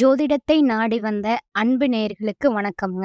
ஜோதிடத்தை நாடி வந்த அன்பு நேர்களுக்கு வணக்கம்ங்க.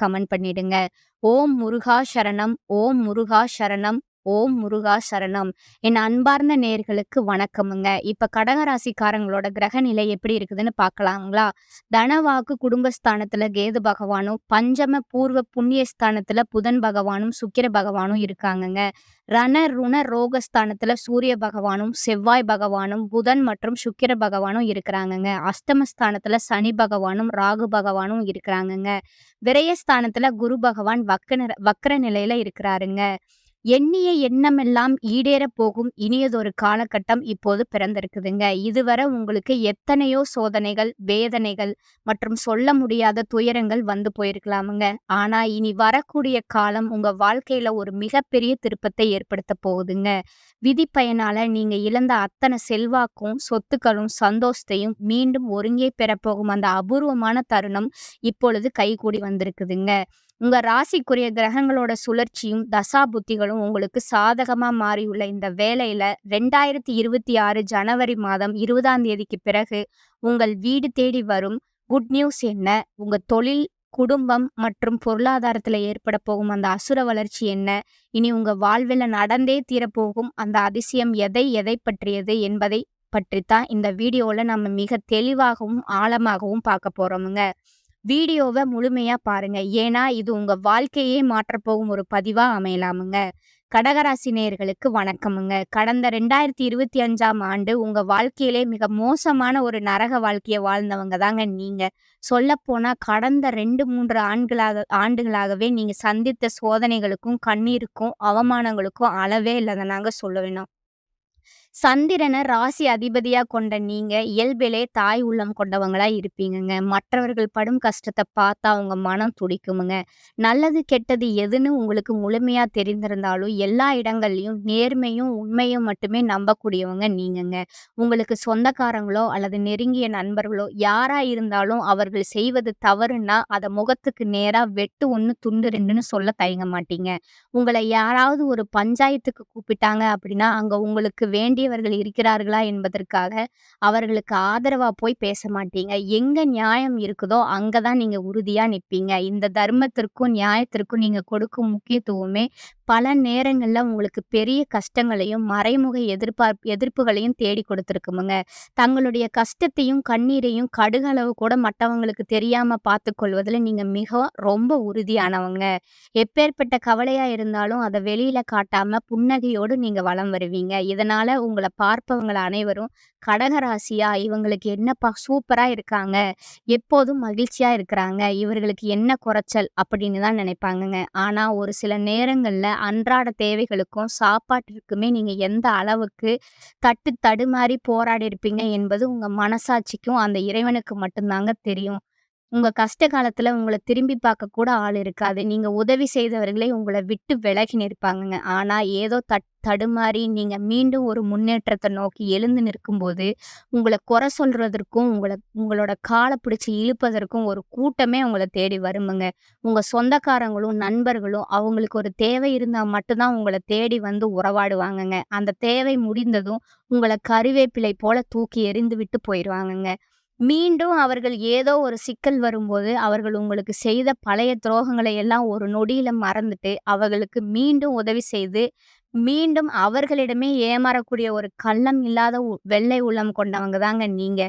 கமெண்ட் பண்ணிடுங்க. ஓம் முருகா சரணம், ஓம் முருகா சரணம், ஓம் முருகா சரணம். என் அன்பார்ந்த நேர்களுக்கு வணக்கமுங்க. இப்ப கடகராசிக்காரங்களோட கிரக நிலை எப்படி இருக்குதுன்னு பார்க்கலாங்களா? தனவாக்கு குடும்பஸ்தானத்துல கேது பகவானும், பஞ்சம பூர்வ புண்ணியஸ்தானத்துல புதன் பகவானும், சுக்கிர பகவானும் இருக்காங்கங்க. ரண, ருண, ரோகஸ்தானத்துல சூரிய பகவானும், செவ்வாய் பகவானும், புதன் மற்றும் சுக்கிர பகவானும் இருக்கிறாங்கங்க. அஸ்தமஸ்தானத்துல சனி பகவானும், ராகு பகவானும் இருக்கிறாங்கங்க. விரயஸ்தானத்துல குரு பகவான் வக்கர வக்ர நிலையில இருக்கிறாருங்க. எண்ணிய எண்ணமெல்லாம் ஈடேறப் போகும் இனியதொரு காலகட்டம் இப்போது பிறந்திருக்குதுங்க. இதுவரை உங்களுக்கு எத்தனையோ சோதனைகள், வேதனைகள் மற்றும் சொல்ல முடியாத துயரங்கள் வந்து போயிருக்கலாமுங்க. ஆனா இனி வரக்கூடிய காலம் உங்க வாழ்க்கையில ஒரு மிகப்பெரிய திருப்பத்தை ஏற்படுத்தப் போகுதுங்க. விதி பயனால நீங்க இழந்த அத்தனை செல்வாக்கும், சொத்துக்களும், சந்தோஷத்தையும் மீண்டும் ஒருங்கே பெறப்போகும் அந்த அபூர்வமான தருணம் இப்பொழுது கைகூடி வந்திருக்குதுங்க. உங்க ராசிக்குரிய கிரகங்களோட சுழற்சியும், தசா புத்திகளும் உங்களுக்கு சாதகமா மாறியுள்ள இந்த வேலையில் ரெண்டாயிரத்தி இருபத்தி ஆறு ஜனவரி மாதம் 20ஆம் தேதிக்கு பிறகு உங்கள் வீடு தேடி வரும் குட் நியூஸ் என்ன? உங்க தொழில், குடும்பம் மற்றும் பொருளாதாரத்தில் ஏற்படப் போகும் அந்த அசுர வளர்ச்சி என்ன? இனி உங்க வாழ்வில் நடந்தே தீரப்போகும் அந்த அதிசயம் எதை எதை பற்றியது என்பதை பற்றித்தான் இந்த வீடியோவில் நம்ம மிக தெளிவாகவும், ஆழமாகவும் பார்க்க போறோமுங்க. வீடியோவை முழுமையாக பாருங்கள் ஏன்னா இது உங்கள் வாழ்க்கையே மாற்றப் போகும் ஒரு பதிவாக அமையலாமுங்க. கடகராசி நேயர்களுக்கு வணக்கமுங்க. கடந்த 2025ஆம் ஆண்டு உங்க வாழ்க்கையிலே மிக மோசமான ஒரு நரக வாழ்க்கையை வாழ்ந்தவங்க தாங்க நீங்க. சொல்லப்போனால் கடந்த 2, 3 ஆண்களாக ஆண்டுகளாகவே நீங்க சந்தித்த சோதனைகளுக்கும், கண்ணீருக்கும், அவமானங்களுக்கும் அளவே இல்லதனாங்க சொல்ல வேணும். சந்திரனை ராசி அதிபதியாக கொண்ட நீங்கள் இயல்பிலே தாய் உள்ளம் கொண்டவங்களாக இருப்பீங்கங்க. மற்றவர்கள் படும் கஷ்டத்தை பார்த்தா அவங்க மனம் துடிக்குமுங்க. நல்லது, கெட்டது எதுன்னு உங்களுக்கு முழுமையாக தெரிந்திருந்தாலும், எல்லா இடங்கள்லையும் நேர்மையும், உண்மையும் மட்டுமே நம்பக்கூடியவங்க நீங்கங்க. உங்களுக்கு சொந்தக்காரங்களோ அல்லது நெருங்கிய நண்பர்களோ யாராக இருந்தாலும் அவர்கள் செய்வது தவறுன்னா, அதை முகத்துக்கு நேராக வெட்டு ஒன்று துண்டு ரெண்டுன்னு சொல்ல தயங்க மாட்டீங்க. உங்களை யாராவது ஒரு பஞ்சாயத்துக்கு கூப்பிட்டாங்க அப்படின்னா, அங்கே உங்களுக்கு வேண்டியவர்கள் இருக்கிறார்களா என்பதற்காக அவர்களுக்கு ஆதரவா போய் பேச மாட்டீங்க. எங்க நியாயம் இருக்குதோ அங்கதான் நீங்க உறுதியா நிப்பீங்க. இந்த தர்மத்திற்கும், நியாயத்திற்கும் நீங்க கொடுக்கும் முக்கியத்துவமே பல நேரங்கள்ல உங்களுக்கு பெரிய கஷ்டங்களையும், மறைமுக எதிர்பார் எதிர்ப்புகளையும் தேடி கொடுத்துருக்குமுங்க தங்களுடைய கஷ்டத்தையும், கண்ணீரையும் கடுகளவு கூட மற்றவங்களுக்கு தெரியாம பார்த்து கொள்வதுல நீங்க மிக ரொம்ப உறுதியானவங்க. எப்பேர்ப்பட்ட கவலையா இருந்தாலும் அதை வெளியில காட்டாம புன்னகையோடு நீங்க வலம் வருவீங்க. இதனால உங்களை பார்ப்பவங்கள அனைவரும் கடகராசியா இவங்களுக்கு என்னப்பா சூப்பரா இருக்காங்க. எப்போதும் மகிழ்ச்சியா இருக்கிறாங்க. இவர்களுக்கு என்ன குறைச்சல் அப்படின்னு தான் நினைப்பாங்கங்க. ஆனா ஒரு சில நேரங்கள்ல அன்றாட தேவைகளுக்கும், சாப்பாட்டிற்குமே நீங்க எந்த அளவுக்கு தட்டு தடுமாறி போராடி இருப்பீங்க என்பது உங்க மனசாட்சிக்கும், அந்த இறைவனுக்கு மட்டும்தாங்க தெரியும். உங்க கஷ்ட காலத்துல உங்களை திரும்பி பார்க்க கூட ஆள் இருக்காது. நீங்க உதவி செய்தவர்களே உங்களை விட்டு விலகி நிற்பாங்கங்க. ஆனா ஏதோ தட் தடுமாறி நீங்க மீண்டும் ஒரு முன்னேற்றத்தை நோக்கி எழுந்து நிற்கும்போது, உங்களை குறை சொல்றதற்கும், உங்களை உங்களோட கால பிடிச்சி இழுப்பதற்கும் ஒரு கூட்டமே உங்களை தேடி வருமுங்க. உங்க சொந்தக்காரங்களும், நண்பர்களும் அவங்களுக்கு ஒரு தேவை இருந்தா மட்டும்தான் உங்களை தேடி வந்து உறவாடுவாங்கங்க. அந்த தேவை முடிந்ததும் உங்களை கருவேப்பிலை போல தூக்கி எறிந்து விட்டு போயிடுவாங்கங்க மீண்டும் அவர்கள் ஏதோ ஒரு சிக்கல் வரும்போது, அவர்கள் உங்களுக்கு செய்த பழைய துரோகங்களை எல்லாம் ஒரு நொடியில மறந்துட்டு, அவர்களுக்கு மீண்டும் உதவி செய்து, மீண்டும் அவர்களிடமே ஏமாறக்கூடிய ஒரு கள்ளம் இல்லாத உ வெள்ளை உள்ளம் கொண்டவங்க தாங்க நீங்க.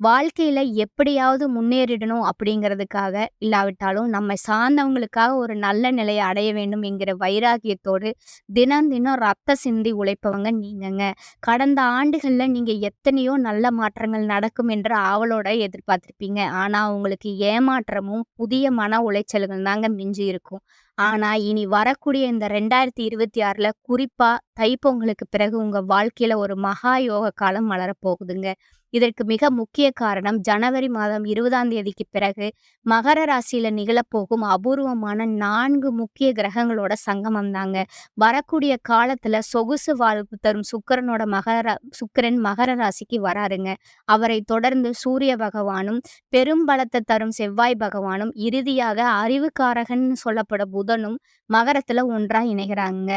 வாழ்க்கையில எப்படியாவது முன்னேறிடணும் அப்படிங்கிறதுக்காக இல்லாவிட்டாலும், நம்மை சார்ந்தவங்களுக்காக ஒரு நல்ல நிலையை அடைய வேண்டும் என்கிற வைராகியத்தோடு தினம் தினம் ரத்த சிந்தி உழைப்பவங்க நீங்கங்க. கடந்த ஆண்டுகளில் நீங்க எத்தனையோ நல்ல மாற்றங்கள் நடக்கும் என்ற ஆவலோட எதிர்பார்த்திருப்பீங்க. ஆனா உங்களுக்கு ஏமாற்றமும், புதிய மன உளைச்சல்கள் தாங்க மிஞ்சி இருக்கும். ஆனால் இனி வரக்கூடிய இந்த ரெண்டாயிரத்தி இருபத்தி ஆறில் குறிப்பாக தைப்பொங்கலுக்கு பிறகு உங்கள் வாழ்க்கையில் ஒரு மகா யோக காலம் வளரப்போகுதுங்க இதற்கு மிக முக்கிய காரணம் ஜனவரி மாதம் 20ஆம் தேதிக்கு பிறகு மகர ராசியில நிகழப்போகும் அபூர்வமான நான்கு முக்கிய கிரகங்களோட சங்கமம் தாங்க. வரக்கூடிய காலத்துல சொகுசு வாழ்வு தரும் சுக்கரனோட மகர சுக்கிரன் மகர ராசிக்கு வராருங்க. அவரை தொடர்ந்து சூரிய பகவானும், பெரும் பலத்தை தரும் செவ்வாய் பகவானும், இறுதியாக அறிவுக்காரகன்னு சொல்லப்படும் புதனும் மகரத்துல ஒன்றா இணைகிறாங்க.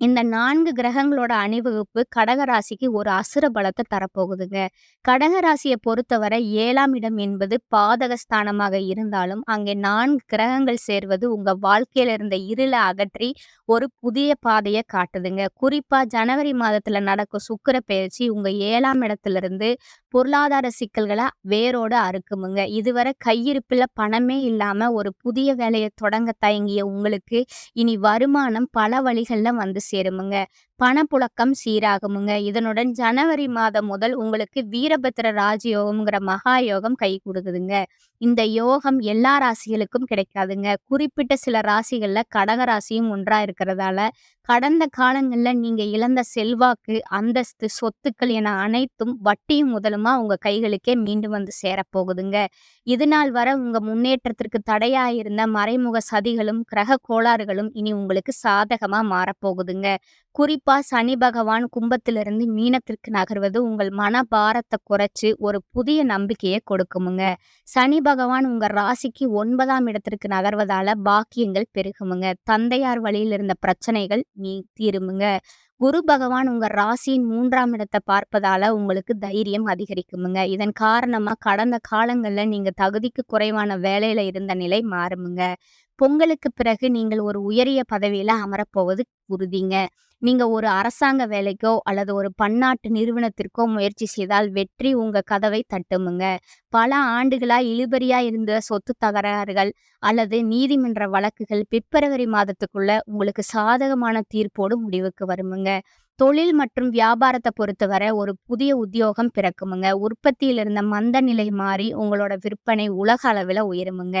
இந்த நான்கு கிரகங்களோட அணிவகுப்பு கடகராசிக்கு ஒரு அசுர பலத்தை தரப்போகுதுங்க. கடகராசியை பொறுத்தவரை ஏழாம் இடம் என்பது பாதகஸ்தானமாக இருந்தாலும், அங்கே நான்கு கிரகங்கள் சேர்வது உங்க வாழ்க்கையில இருந்த இருள அகற்றி ஒரு புதிய பாதையை காட்டுதுங்க. குறிப்பா ஜனவரி மாதத்துல நடக்கும் சுக்கிர பயிற்சி உங்க ஏழாம் இடத்துல இருந்து பொருளாதார சிக்கல்களை வேரோட அறுக்குமுங்க. இதுவரை கையிருப்பில் பணமே இல்லாமல் ஒரு புதிய வேலையை தொடங்க தயங்கிய உங்களுக்கு, இனி வருமானம் பல வழிகளில் வந்து சேருமுங்க. பணப்புழக்கம் சீராகுமுங்க. இதனுடன் ஜனவரி மாதம் முதல் உங்களுக்கு வீரபத்திர ராஜயோகம்ங்கிற மகா யோகம் கை கொடுக்குதுங்க இந்த யோகம் எல்லா ராசிகளுக்கும் கிடைக்காதுங்க. குறிப்பிட்ட சில ராசிகள்ல கடக ராசியும் ஒன்றா இருக்கிறதால, கடந்த காலங்கள்ல நீங்க இழந்த செல்வாக்கு, அந்தஸ்து, சொத்துக்கள் என அனைத்தும் வட்டியும் முதலுமா உங்க கைகளுக்கே மீண்டு வந்து சேரப்போகுதுங்க. இதுநாள் வர உங்க முன்னேற்றத்திற்கு தடையா இருந்த மறைமுக சதிகளும், கிரக கோளாறுகளும் இனி உங்களுக்கு சாதகமா மாறப்போகுதுங்க. குறிப்பா சனி பகவான் கும்பத்திலிருந்து மீனத்திற்கு நகர்வது உங்கள் மனபாரத்த குறைச்சு ஒரு புதிய நம்பிக்கையை கொடுக்குமுங்க. சனி பகவான் உங்க ராசிக்கு ஒன்பதாம் இடத்திற்கு நகர்வதால பாக்கியங்கள் பெருகுமுங்க. தந்தையார் வழியில் இருந்த பிரச்சனைகள் நீ தீருமுங்க. குரு பகவான் உங்க ராசியின் மூன்றாம் இடத்தை பார்ப்பதால உங்களுக்கு தைரியம் அதிகரிக்குமுங்க. இதன் காரணமா கடந்த காலங்கள்ல நீங்க தகுதிக்கு குறைவான வேலையில இருந்த நிலை மாறுமுங்க. பொங்கலுக்கு பிறகு நீங்கள் ஒரு உயரிய பதவியில அமரப்போவது உறுதிங்க. நீங்க ஒரு அரசாங்க வேலைக்கோ அல்லது ஒரு பன்னாட்டு நிறுவனத்திற்கோ முயற்சி செய்தால் வெற்றி உங்க கதவை தட்டுமுங்க. பல ஆண்டுகளா இழுபறியா இருந்த சொத்து தகராறுகள் அல்லது நீதிமன்ற வழக்குகள் பிப்ரவரி மாதத்துக்குள்ள உங்களுக்கு சாதகமான தீர்ப்போடு முடிவுக்கு வருமுங்க. தொழில் மற்றும் வியாபாரத்தை பொறுத்தவரை ஒரு புதிய உத்தியோகம் பிறக்குமுங்க. உற்பத்தியில் இருந்த மந்த நிலை மாறி உங்களோட விற்பனை உலக அளவில் உயருமுங்க.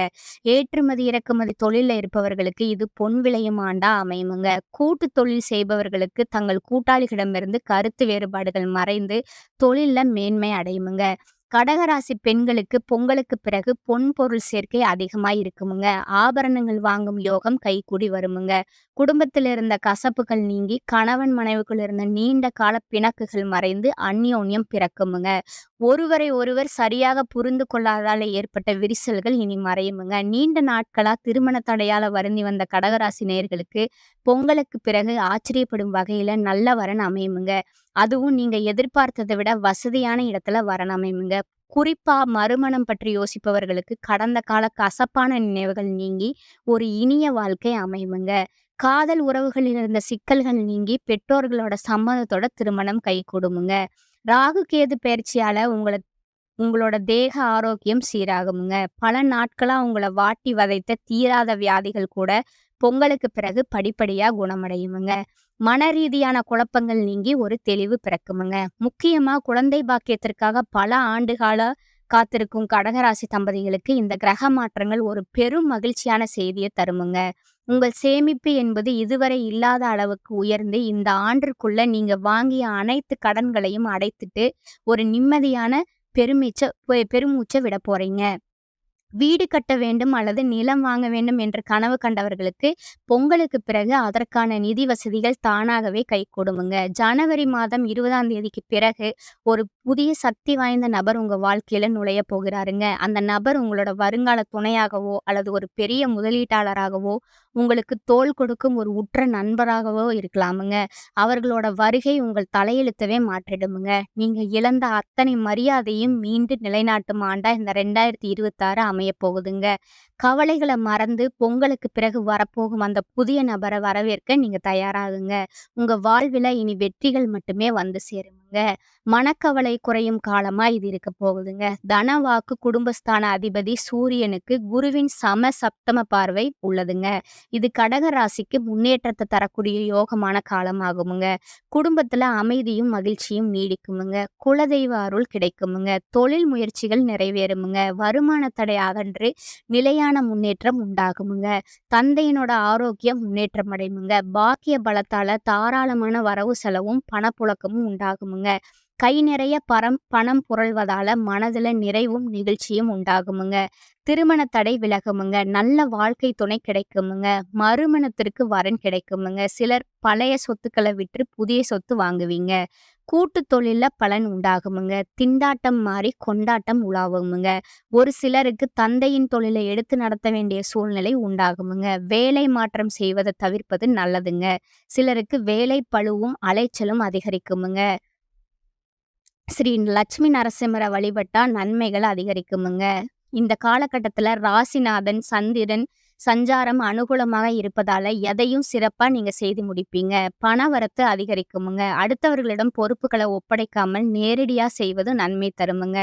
ஏற்றுமதி, இறக்குமதி தொழிலில் இருப்பவர்களுக்கு இது பொன் விளையும் ஆண்டா அமையுமுங்க. கூட்டு தொழில் செய்பவர்களுக்கு தங்கள் கூட்டாளிகளிடமிருந்து கருத்து வேறுபாடுகள் மறைந்து தொழிலில் மேன்மை அடையுமுங்க. கடகராசி பெண்களுக்கு பொங்கலுக்கு பிறகு பொன் பொருள் சேர்க்கை அதிகமாக இருக்குமுங்க. ஆபரணங்கள் வாங்கும் யோகம் கைகூடி வருமுங்க. குடும்பத்தில் இருந்த கசப்புகள் நீங்கி கணவன் மனைவிக்குள் இருந்த நீண்ட கால பிணக்குகள் மறைந்து அந்யோன்யம் பிறக்குமுங்க. ஒருவரை ஒருவர் சரியாக புரிந்து கொள்ளாதால ஏற்பட்ட விரிசல்கள் இனி மறையுமுங்க. நீண்ட நாட்களா திருமண தடையால வருந்தி வந்த கடகராசி நேர்களுக்கு பொங்கலுக்கு பிறகு ஆச்சரியப்படும் வகையில நல்ல வரன் அமையுமுங்க. அதுவும் நீங்க எதிர்பார்த்ததை விட வசதியான இடத்துல வரன் அமையுமுங்க. குறிப்பா மறுமணம் பற்றி யோசிப்பவர்களுக்கு கடந்த கால கசப்பான நினைவுகள் நீங்கி ஒரு இனிய வாழ்க்கை அமையுமுங்க. காதல் உறவுகளில் இருந்த சிக்கல்கள் நீங்கி பெற்றோர்களோட சம்மதத்தோட திருமணம் கைகூடுமுங்க. ராகு, கேது பெயர்ச்சியால உங்களை உங்களோட தேக ஆரோக்கியம் சீராகுமுங்க. பல நாட்களா உங்களை வாட்டி வதைத்த தீராத வியாதிகள் கூட பொங்கலுக்கு பிறகு படிப்படியா குணமடையுமுங்க. மனரீதியான குழப்பங்கள் நீங்கி ஒரு தெளிவு பிறக்குமுங்க. முக்கியமா குழந்தை பாக்கியத்திற்காக பல ஆண்டுகால காத்திருக்கும் கடகராசி தம்பதிகளுக்கு இந்த கிரக மாற்றங்கள் ஒரு பெரும் மகிழ்ச்சியான செய்தியை தருமுங்க. உங்கள் சேமிப்பு என்பது இதுவரை இல்லாத அளவுக்கு உயர்ந்து இந்த ஆண்டிற்குள்ள நீங்க வாங்கிய அனைத்து கடன்களையும் அடைத்துட்டு ஒரு நிம்மதியான பெருமிச்ச பெ விட விடப் போறீங்க. வீடு கட்ட வேண்டும் அல்லது நிலம் வாங்க வேண்டும் என்று கனவு கண்டவர்களுக்கு பொங்கலுக்கு பிறகு அதற்கான நிதி வசதிகள் தானாகவே கைகூடுமுங்க. ஜனவரி மாதம் 20ஆம் தேதிக்கு பிறகு ஒரு புதிய சக்தி வாய்ந்த நபர் உங்க வாழ்க்கையில நுழைய போகிறாருங்க. அந்த நபர் உங்களோட வருங்கால துணையாகவோ அல்லது ஒரு பெரிய முதலீட்டாளராகவோ, உங்களுக்கு தோல் கொடுக்கும் ஒரு உற்ற நண்பராகவோ இருக்கலாமுங்க. அவர்களோட வருகை உங்கள் தலையெழுத்தவே மாற்றிடுமுங்க. நீங்க இழந்த அத்தனை மரியாதையும் மீண்டு நிலைநாட்டும் ஆண்டா இந்த 2026 அமையப் போகுதுங்க. கவலைகளை மறந்து பொங்கலுக்கு பிறகு வரப்போகும் அந்த புதிய நபரை வரவேற்க நீங்க தயாராகுங்க. உங்க வாழ்வில இனி வெற்றிகள் மட்டுமே வந்து சேருமுங்க. மனக்கவலை குறையும் காலமா இது இருக்க போகுதுங்க. தன, வாக்கு, குடும்பஸ்தான அதிபதி சூரியனுக்கு குருவின் சம சப்தம பார்வை உள்ளதுங்க. இது கடக ராசிக்கு முன்னேற்றத்தை தரக்கூடிய யோகமான காலமாகுமுங்க. குடும்பத்துல அமைதியும், மகிழ்ச்சியும் நீடிக்குமுங்க. குலதெய்வ அருள் கிடைக்குமுங்க. தொழில் முயற்சிகள் நிறைவேறுமுங்க. வருமான தடை அகன்று நிலையான கல்யாண முன்னேற்றம் உண்டாகுமுங்க. தந்தையினோட ஆரோக்கியம் முன்னேற்றம் அடையுமுங்க. பாக்கிய பலத்தால தாராளமான வரவு செலவும் பணப்புழக்கமும் உண்டாகுமுங்க. கை நிறைய பரம் பணம் புரள்வதால மனதுல நிறைவும் நிகழ்ச்சியும் உண்டாகுமுங்க. திருமண தடை விலகுமுங்க. நல்ல வாழ்க்கை துணை கிடைக்குமுங்க. மறுமணத்திற்கு வரன் கிடைக்குமுங்க. சிலர் பழைய சொத்துக்களை விற்று புதிய சொத்து வாங்குவீங்க. கூட்டு தொழில பலன் உண்டாகுமுங்க. திண்டாட்டம் மாறி கொண்டாட்டம் உலாவுமுங்க. ஒரு சிலருக்கு தந்தையின் தொழிலை எடுத்து நடத்த வேண்டிய சூழ்நிலை உண்டாகுமுங்க. வேலை மாற்றம் செய்வதை தவிர்ப்பது நல்லதுங்க. சிலருக்கு வேலை பழுவும் அலைச்சலும் அதிகரிக்குமுங்க. ஸ்ரீ லட்சுமி நரசிம்மரை வழிபட்டா நன்மைகள் அதிகரிக்குமுங்க. இந்த காலகட்டத்தில் ராசிநாதன் சந்திரன் சஞ்சாரம் அனுகூலமாக இருப்பதால எதையும் சிறப்பா நீங்க செய்து முடிப்பீங்க. பண வரத்து அதிகரிக்குமுங்க. அடுத்தவர்களிடம் பொறுப்புகளை ஒப்படைக்காமல் நேரடியா செய்வது நன்மை தருமுங்க.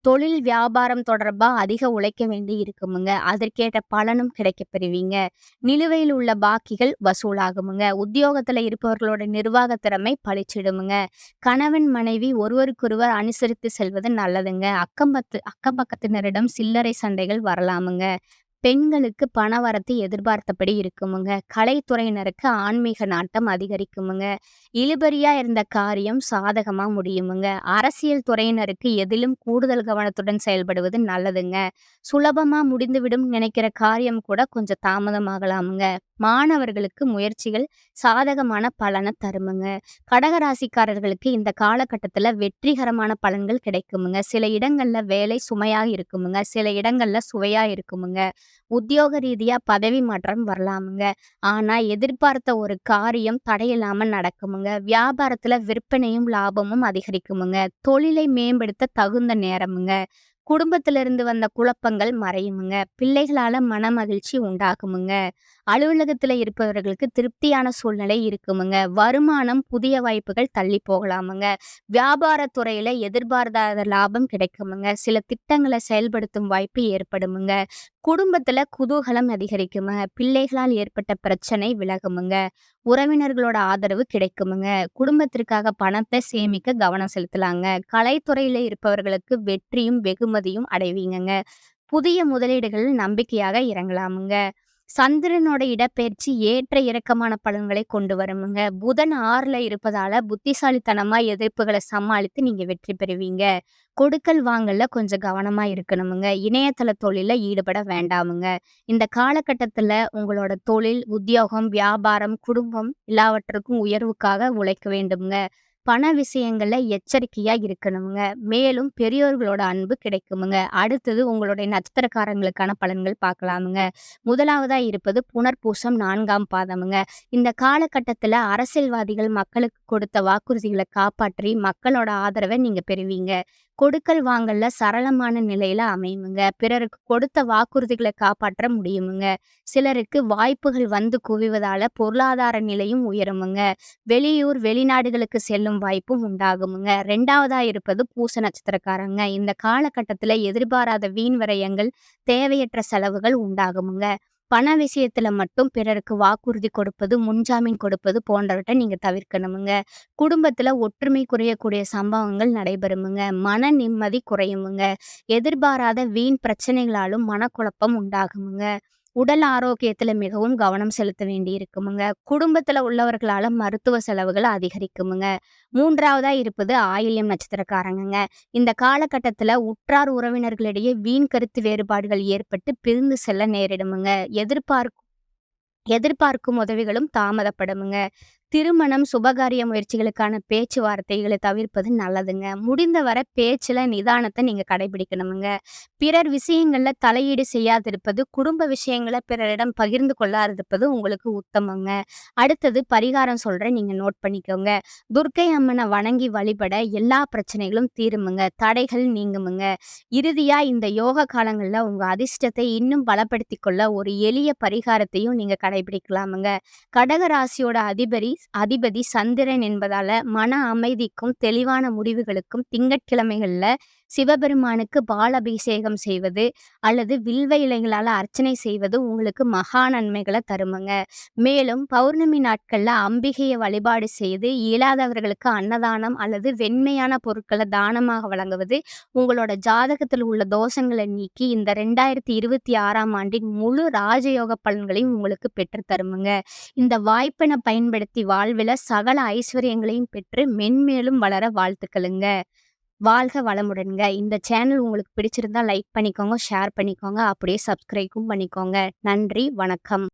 தொழில் வியாபாரம் தொடர்பா அதிக உழைக்க வேண்டி இருக்குமுங்க. அதற்கேற்ற பலனும் கிடைக்க பெறுவீங்க. நிலுவையில் உள்ள பாக்கிகள் வசூலாகுமுங்க. உத்தியோகத்துல இருப்பவர்களோட நிர்வாக திறமை பழிச்சிடுமுங்க. கணவன் மனைவி ஒருவருக்கொருவர் அனுசரித்து செல்வது நல்லதுங்க. அக்கம் பத்து அக்கம் பக்கத்தினரிடம் சில்லறை சண்டைகள் வரலாமுங்க. பெண்களுக்கு பணவரத்து எதிர்பார்த்தபடி இருக்குமுங்க. கலைத்துறையினருக்கு ஆன்மீக நாட்டம் அதிகரிக்குமுங்க. இழுபறியா இருந்த காரியம் சாதகமா முடியுமுங்க. அரசியல் துறையினருக்கு எதிலும் கூடுதல் கவனத்துடன் செயல்படுவது நல்லதுங்க. சுலபமா முடிந்துவிடும் நினைக்கிற காரியம் கூட கொஞ்சம் தாமதமாகலாமுங்க. மாணவர்களுக்கு முயற்சிகள் சாதகமான பலனை தருமுங்க. கடகராசிக்காரர்களுக்கு இந்த காலகட்டத்துல வெற்றிகரமான பலன்கள் கிடைக்குமுங்க. சில இடங்கள்ல வேலை சுமையாக இருக்குமுங்க. சில இடங்கள்ல சுவையா இருக்குமுங்க. உத்தியோக ரீதியா பதவி மாற்றம் வரலாமுங்க. ஆனா எதிர்பார்த்த ஒரு காரியம் தடையில்லாம நடக்குமுங்க. வியாபாரத்துல விற்பனையும் லாபமும் அதிகரிக்குமுங்க. தொழிலை மேம்படுத்த தகுந்த நேரமுங்க. குடும்பத்திலிருந்து வந்த குழப்பங்கள் மறையுமுங்க. பிள்ளைகளால மன மகிழ்ச்சி உண்டாகுமுங்க. அலுவலகத்துல இருப்பவர்களுக்கு திருப்தியான சூழ்நிலை இருக்குமுங்க. வருமானம் புதிய வாய்ப்புகள் தள்ளி போகலாமுங்க. வியாபாரத்துறையில எதிர்பார்க்காத லாபம் கிடைக்குமுங்க. சில திட்டங்களை செயல்படுத்தும் வாய்ப்பு ஏற்படுமுங்க. குடும்பத்துல குதூகலம் அதிகரிக்குமுங்க பிள்ளைகளால் ஏற்பட்ட பிரச்சனை விலகுமுங்க. உறவினர்களோட ஆதரவு கிடைக்குமுங்க. குடும்பத்திற்காக பணத்தை சேமிக்க கவனம் செலுத்தலாங்க. கலைத்துறையில இருப்பவர்களுக்கு வெற்றியும் வெகுமதியும் அடைவீங்கங்க. புதிய முதலீடுகள் நம்பிக்கையாக இறங்கலாமுங்க. சந்திரனோட இடப்பெயர்ச்சி ஏற்ற இறக்கமான பலன்களை கொண்டு வருமுங்க. புதன் ஆறுல இருப்பதால புத்திசாலித்தனமா எதிர்ப்புகளை சமாளித்து நீங்க வெற்றி பெறுவீங்க. கொடுக்கல் வாங்கல கொஞ்சம் கவனமா இருக்கணுமுங்க. இணையதள தொழில ஈடுபட வேண்டாமுங்க. இந்த காலகட்டத்துல உங்களோட தொழில் உத்தியோகம் வியாபாரம் குடும்பம் எல்லாவற்றுக்கும் உயர்வுக்காக உழைக்க வேண்டுமுங்க. பண விஷயங்கள்ல எச்சரிக்கையா இருக்கணுங்க மேலும் பெரியோர்களோட அன்பு கிடைக்குமுங்க. அடுத்தது உங்களுடைய நட்சத்திரக்காரங்களுக்கான பலன்கள் பார்க்கலாமுங்க. முதலாவதா இருப்பது புனர்பூசம் நான்காம் பாதமுங்க. இந்த காலகட்டத்துல அரசியல்வாதிகள் மக்களுக்கு கொடுத்த வாக்குறுதிகளை காப்பாற்றி மக்களோட ஆதரவை நீங்க பெறுவீங்க. கொடுக்கல் வாங்கல்ல சரளமான நிலையில அமையுமுங்க. பிறருக்கு கொடுத்த வாக்குறுதிகளை காப்பாற்ற முடியுமுங்க. சிலருக்கு வாய்ப்புகள் வந்து குவிவதால பொருளாதார நிலையும் உயருமுங்க. வெளியூர் வெளிநாடுகளுக்கு செல்லும் வாய்ப்பும் உண்டாகுமுங்க. ரெண்டாவதா இருப்பது பூச நட்சத்திரக்காரங்க. இந்த காலகட்டத்துல எதிர்பாராத வீண் விரயங்கள் தேவையற்ற செலவுகள் உண்டாகுமுங்க. பண விஷயத்துல மட்டும் பிறருக்கு வாக்குறுதி கொடுப்பது முன்ஜாமீன் கொடுப்பது போன்றவற்றை நீங்க தவிர்க்கணுமுங்க. குடும்பத்துல ஒற்றுமை குறையக்கூடிய சம்பவங்கள் நடைபெறுமுங்க. மன நிம்மதி குறையுமுங்க. எதிர்பாராத வீண் பிரச்சனைகளாலும் மனக்குழப்பம் உண்டாகுமுங்க. உடல் ஆரோக்கியத்துல மிகவும் கவனம் செலுத்த வேண்டி இருக்குமுங்க குடும்பத்துல உள்ளவர்களால மருத்துவ செலவுகள் அதிகரிக்குமுங்க. மூன்றாவதா இருப்பது ஆயில்யம் நட்சத்திரக்காரங்கங்க. இந்த காலகட்டத்துல உற்றார் உறவினர்களிடையே வீண் கருத்து வேறுபாடுகள் ஏற்பட்டு பிரிந்து செல்ல நேரிடுமுங்க. எதிர்பார்க்கும் எதிர்பார்க்கும் உதவிகளும் தாமதப்படுமுங்க. திருமணம் சுபகாரிய முயற்சிகளுக்கான பேச்சுவார்த்தைகளை தவிர்ப்பது நல்லதுங்க. முடிந்தவரை பேச்சுல நிதானத்தை நீங்க கடைபிடிக்கணுமுங்க. பிறர் விஷயங்கள்ல தலையீடு செய்யாதிருப்பது குடும்ப விஷயங்களை பிறரிடம் பகிர்ந்து கொள்ளாதிருப்பது உங்களுக்கு உத்தமங்க. அடுத்தது பரிகாரம் சொல்றேன் நீங்க நோட் பண்ணிக்கோங்க. துர்க்கை அம்மனை வணங்கி வழிபட எல்லா பிரச்சனைகளும் தீருமுங்க. தடைகள் நீங்குமுங்க. இறுதியா இந்த யோக காலங்களில் உங்க அதிர்ஷ்டத்தை இன்னும் பலப்படுத்தி கொள்ள ஒரு எளிய பரிகாரத்தையும் நீங்க கடைபிடிக்கலாமுங்க. கடகராசியோட அதிபரி அதிபதி சந்திரன் என்பதால மன அமைதிக்கும் தெளிவான முடிவுகளுக்கும் திங்கட்கிழமைகள்ல சிவபெருமானுக்கு பால் அபிஷேகம் செய்வது அல்லது வில்வ இலைகளால் அர்ச்சனை செய்வது உங்களுக்கு மகா நன்மைகளை தருமுங்க. மேலும் பௌர்ணமி நாட்களில் அம்பிகையை வழிபாடு செய்து இயலாதவர்களுக்கு அன்னதானம் அல்லது வெண்மையான பொருட்களை தானமாக வழங்குவது உங்களோட ஜாதகத்தில் உள்ள தோஷங்களை நீக்கி இந்த ரெண்டாயிரத்தி இருபத்தி ஆறாம் ஆண்டின் முழு ராஜயோக பலன்களையும் உங்களுக்கு பெற்று தருமுங்க. இந்த வாய்ப்பினை பயன்படுத்தி வாழ்வில் சகல ஐஸ்வர்யங்களையும் பெற்று மென்மேலும் வளர வாழ்த்துக்களுங்க. வாழ்க வளமுடன்க இந்த சேனல் உங்களுக்கு பிடிச்சிருந்தா லைக் பண்ணிக்கோங்க ஷேர் பண்ணிக்கோங்க அப்படியே சப்ஸ்கிரைபும் பண்ணிக்கோங்க. நன்றி வணக்கம்.